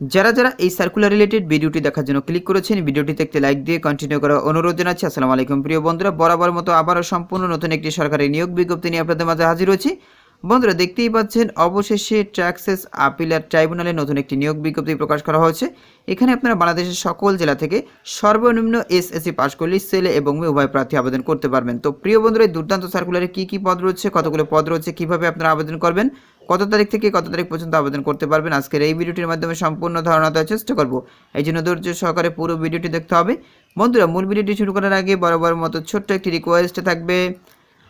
যারা যারা এই সার্কুলার রিলেটেড ভিডিওটি দেখার জন্য ক্লিক করেছেন, ভিডিওটিতে একটি লাইক দিয়ে কন্টিনিউ করার অনুরোধ জানাচ্ছি। আসসালামু আলাইকুম প্রিয় বন্ধুরা, বরাবর মতো আবারও সম্পূর্ণ নতুন একটি সরকারি নিয়োগ বিজ্ঞপ্তি নিয়ে আপনাদের মাঝে হাজির হয়েছি। বন্ধুরা, দেখতেই পাচ্ছেন, অবশেষে ট্যাক্সেস আপিলার ট্রাইব্যুনালে নতুন একটি নিয়োগ বিজ্ঞপ্তি প্রকাশ করা হয়েছে। এখানে আপনারা বাংলাদেশের সকল জেলা থেকে সর্বনিম্ন এসএসসি পাশ করলে সেলে এবং উভয় প্রার্থী আবেদন করতে পারবেন। তো প্রিয় বন্ধুরা, এই দুর্দান্ত সার্কুলারে কী কী পদ রয়েছে, কতগুলো পদ রয়েছে, কীভাবে আপনারা আবেদন করবেন, কত তারিখ থেকে কত তারিখ পর্যন্ত আবেদন করতে পারবেন, আজকের এই ভিডিওটির মাধ্যমে সম্পূর্ণ ধারণা দেওয়ার চেষ্টা করব। এই জন্য ধৈর্য সহকারে পুরো ভিডিওটি দেখতে হবে। বন্ধুরা, মূল ভিডিওটি শুরু করার আগে বরাবর মতো ছোট্ট একটি রিকোয়েস্ট থাকবে।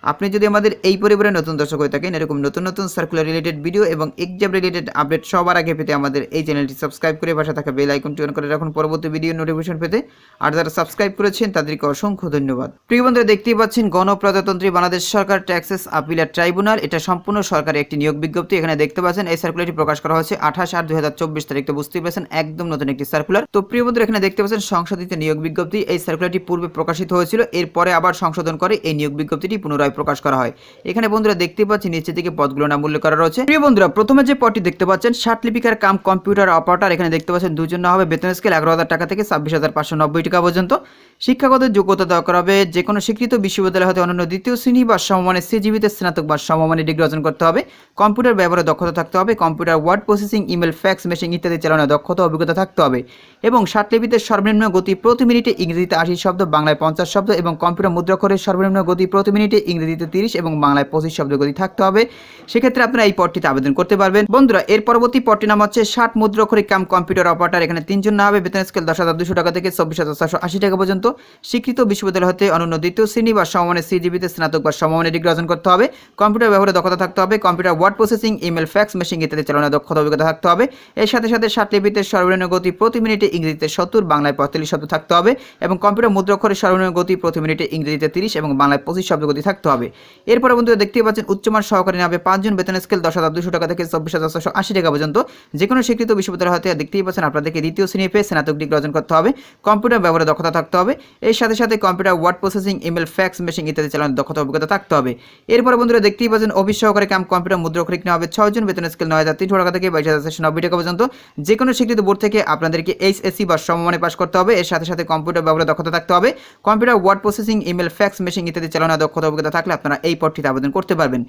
আপনি যদি আমাদের এই পরিবারের নতুন দর্শক হয়ে থাকেন, এরকম নতুন নতুন সার্কুলার রিলেটেড ভিডিও এবং এক্সাম রিলেটেড আপডেট সবার আগে পেতে আমাদের এই চ্যানেলটি সাবস্ক্রাইব করে পাশে থাকা বেল আইকনটি অন করে রাখুন। পরবর্তী ভিডিও নোটিফিকেশন পেতে আর যারা সাবস্ক্রাইব করেছেন, তাদেরকে অসংখ্য ধন্যবাদ। প্রিয় বন্ধুরা, দেখতেই পাচ্ছেন গণপ্রজাতন্ত্রী বাংলাদেশ সরকার ট্যাক্সেস আপিলার ট্রাইব্যুনাল। এটা সম্পূর্ণ সরকারের একটি নিয়োগ বিজ্ঞপ্তি। এখানে দেখতে পাচ্ছেন, এই সার্কুলারটি প্রকাশ করা হয়েছে আঠাশ আট দুই হাজার চব্বিশ তারিখ। তো বুঝতেই পারছেন, একদম নতুন একটি সার্কুলার তো প্রিয় বন্ধুরা, এখানে দেখতে পাচ্ছেন, সংশোধিত নিয়োগ বিজ্ঞপ্তি। এই সার্কুলারটি পূর্বে প্রকাশিত হয়েছিল, এরপরে আবার সংশোধন করে এই নিয়োগ বিজ্ঞপ্তিটি পুনরায় প্রকাশ করা হয়। এখানে বন্ধুরা দেখতে পাচ্ছি নিচে থেকে পদগুলো নাম উল্লেখ করা রয়েছে। প্রিয় বন্ধুরা, প্রথমে যে পদটি দেখতে পাচ্ছেন, ষাট লিপিকার কাম কম্পিউটার অপারেটর। এখানে দেখতে পাচ্ছেন, দুজন হবে বেতন স্কেল এগারো হাজার টাকা থেকে ছাব্বিশ হাজার পাঁচশো নব্বই টাকা পর্যন্ত। শিক্ষাগত যোগ্যতা দেওয়া করা হবে যে কোনো স্বীকৃত বিশ্ববিদ্যালয় হতে অন্যান্য দ্বিতীয় শ্রেণি বা সমমানের সিজিবিতে স্নাতক বা সমমানের ডিগ্রি অর্জন করতে হবে। কম্পিউটার ব্যবহারে দক্ষতা থাকতে হবে, computer word processing, email, fax, machine ইত্যাদি চালানোর দক্ষতা অভিজ্ঞতা থাকতে হবে। এবং লিপিতে সর্বনিম্ন গতি প্রতি মিনিটে ইংরেজিতে আশি শব্দ, বাংলায় পঞ্চাশ শব্দ এবং কম্পিউটার মুদ্রাক্ষরের সর্বনিম্ন গতি প্রতি মিনিটে ইংরেজিতে তিরিশ এবং বাংলায় পঁচিশ শব্দ গতি থাকতে হবে। সেক্ষেত্রে আপনারা এই পদটিতে আবেদন করতে পারবেন। বন্ধুরা, এর পরবর্তী পদটি নাম হচ্ছে ষাট মুদ্রাক্ষরিক কাম কম্পিউটার অপারেটর। এখানে তিনজন না হবে, বেতন স্কেল দশ হাজার দুশো টাকা থেকে চব্বিশ হাজার চারশো আশি টাকা পর্যন্ত। স্বীকৃত বিশ্ববিদ্যালয় হতে অনন্য দ্বিতীয় শ্রেণি বা সমমানের সিজিবিতে স্নাতক বা সমমানের ডিগ্রি অর্জন করতে হবে। কম্পিউটার ব্যবহারে দক্ষতা থাকতে হবে। Computer word processing, email, fax, machine ইত্যাদি চালানোর দক্ষতা অভিজ্ঞতা থাকতে হবে। এর সাথে সাথে ষাট লিপিতে সর্বনিম্ন গতি প্রতি মিনিটে ইংরেজিতে সত্তর, বাংলায় পঁয়তাল্লিশ শব্দ থাকতে হবে। এবং কম্পিউটার মুদ্রাক্ষরের সর্বনিম্ন গতি প্রতি মিনিটে ইংরেজিতে তিরিশ এবং বাংলায় পঁচিশ শব্দ গতি থাকতে হবে। এরপরে বন্ধুরা দেখতেই পাচ্ছেন উচ্চমান সহকারী নামে পাঁচজন বেতন স্কেল দশ হাজার দুশো টাকা থেকে চব্বিশ হাজার ছশো আশি টাকা পর্যন্ত। যে কোনো স্বীকৃত বিশ্ববিদ্যালয় হতে দেখতেই পাচ্ছেন, আপনাদেরকে দ্বিতীয় শ্রেণি পেয়ে স্নাতক ডিগ্রি অর্জন করতে হবে। কম্পিউটার ব্যবহারে দক্ষতা থাকতে হবে। এর সাথে সাথে computer, word processing, email, fax, machine ইত্যাদি চালানোর দক্ষতা অভিজ্ঞতা থাকতে হবে। এরপরে বন্ধুরা দেখতেই পাচ্ছেন, অফিস সহকারী কাম কম্পিউটার মুদ্রাক্ষরিক নেওয়া হবে ছয়জন বেতন স্কেল নয় হাজার তিনশো টাকা থেকে বাইশ হাজার চারশো নব্বই টাকা পর্যন্ত। যে কোনো স্বীকৃত বোর্ড থেকে আপনাদেরকে এইচএসসি বা সমমানে পাস করতে হবে। এর সাথে সাথে কম্পিউটার ব্যবহারে দক্ষতা থাকতে হবে। Computer, word processing, email, fax, machine ইত্যাদি চালানোর দক্ষতা অভিজ্ঞতা থাকলে আপনারা এই পদটিতে আবেদন করতে পারবেন।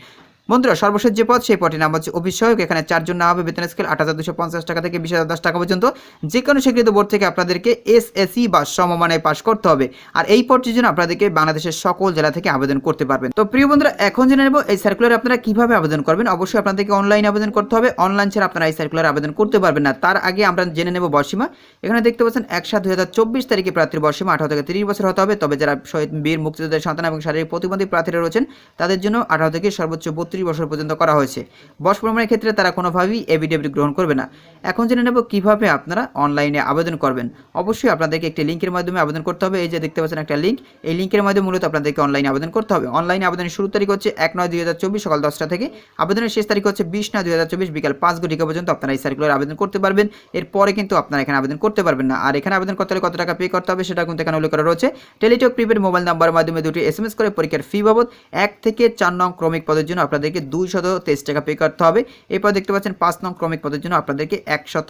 বন্ধুরা, সর্বশেষ যে পদ সেই পদটির নাম হচ্ছে অভিষয়ক এখানে চারজন না হবে বেতন স্কেল আট হাজার দুশো পঞ্চাশ টাকা থেকে বিশ হাজার টাকা পর্যন্ত। যে কোনো স্বীকৃত বোর্ড থেকে আপনাদেরকে এসএসসি বা সমমানায় পাশ করতে হবে। আর এই পদটির জন্য আপনাদেরকে বাংলাদেশের সকল জেলা থেকে আবেদন করতে পারবেন। তো প্রিয় বন্ধুরা, এখন জেনে নেব এই সার্কুলার আপনারা কীভাবে আবেদন করবেন। অবশ্যই আপনাদেরকে অনলাইন আবেদন করতে হবে। অনলাইন ছাড়া আপনারা এই সার্কুলার আবেদন করতে পারবেন না। তার আগে আমরা জেনে নেব বর্ষীমা। এখানে দেখতে পাচ্ছেন, এক সাত দুই হাজার চব্বিশ তারিখে প্রার্থীর বর্ষীমা, আঠারো থেকে তিরিশ বছর হতে হবে। তবে যারা শহীদ বীর মুক্তিযোদ্ধার সন্তান এবং শারীরিক প্রতিবন্ধী প্রার্থীরা রয়েছেন, তাদের জন্য আঠারো থেকে সর্বোচ্চ বত্রিশ বছর পর্যন্ত করা হয়েছে। বয়স প্রমাণের ক্ষেত্রে তারা কোনোভাবেই এভিডেভিট গ্রহণ করবে না। এখন জেনে নেব কীভাবে আপনারা অনলাইনে আবেদন করবেন। অবশ্যই আপনাদেরকে একটি লিঙ্কের মাধ্যমে আবেদন করতে হবে। এই যে দেখতে পাচ্ছেন একটা লিঙ্ক এই লিঙ্কের মাধ্যমে মূলত আপনাদেরকে অনলাইনে আবেদন করতে হবে। অনলাইনে আবেদনের শুরু তারিখ হচ্ছে এক নয় দুই হাজার চব্বিশ সকাল দশটা থেকে। আবেদনের শেষ তারিখ হচ্ছে বিশ নয় দুই হাজার চব্বিশ বিকাল পাঁচ ঘটিকা পর্যন্ত আপনারা এই সার্কুলার আবেদন করতে পারবেন। এরপরে কিন্তু আপনারা এখানে আবেদন করতে পারবেন না। আর এখানে আবেদন করতে হলে কত টাকা পে করতে হবে সেটা কিন্তু এখানে উল্লেখ করা রয়েছে। টেলিটক প্রিপেড মোবাইল নাম্বারের মাধ্যমে দুটি এস করে পরীক্ষার ফি বাবদ এক থেকে চার নং ক্রমিক পদের জন্য আপনাদেরকে দুই শত তেইশ টাকা পে করতে হবে। এরপর দেখতে পাচ্ছেন পাঁচ নং ক্রমিক পদের জন্য আপনাদেরকে একশত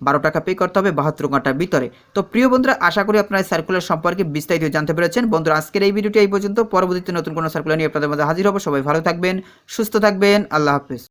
বারো টাকা পে করতে হবে বাহাত্তর ঘণ্টার ভিতরে। তো প্রিয় বন্ধুরা, আশা করি আপনারা সার্কুলার সম্পর্কে বিস্তারিত জানতে পেরেছেন। বন্ধুরা, আজকের এই ভিডিওটি এই পর্যন্ত। পরবর্তীতে নতুন কোনো সার্কুলার নিয়ে আপনাদের মধ্যে হাজির হব। সবাই ভালো থাকবেন, সুস্থ থাকবেন। আল্লাহ হাফিজ।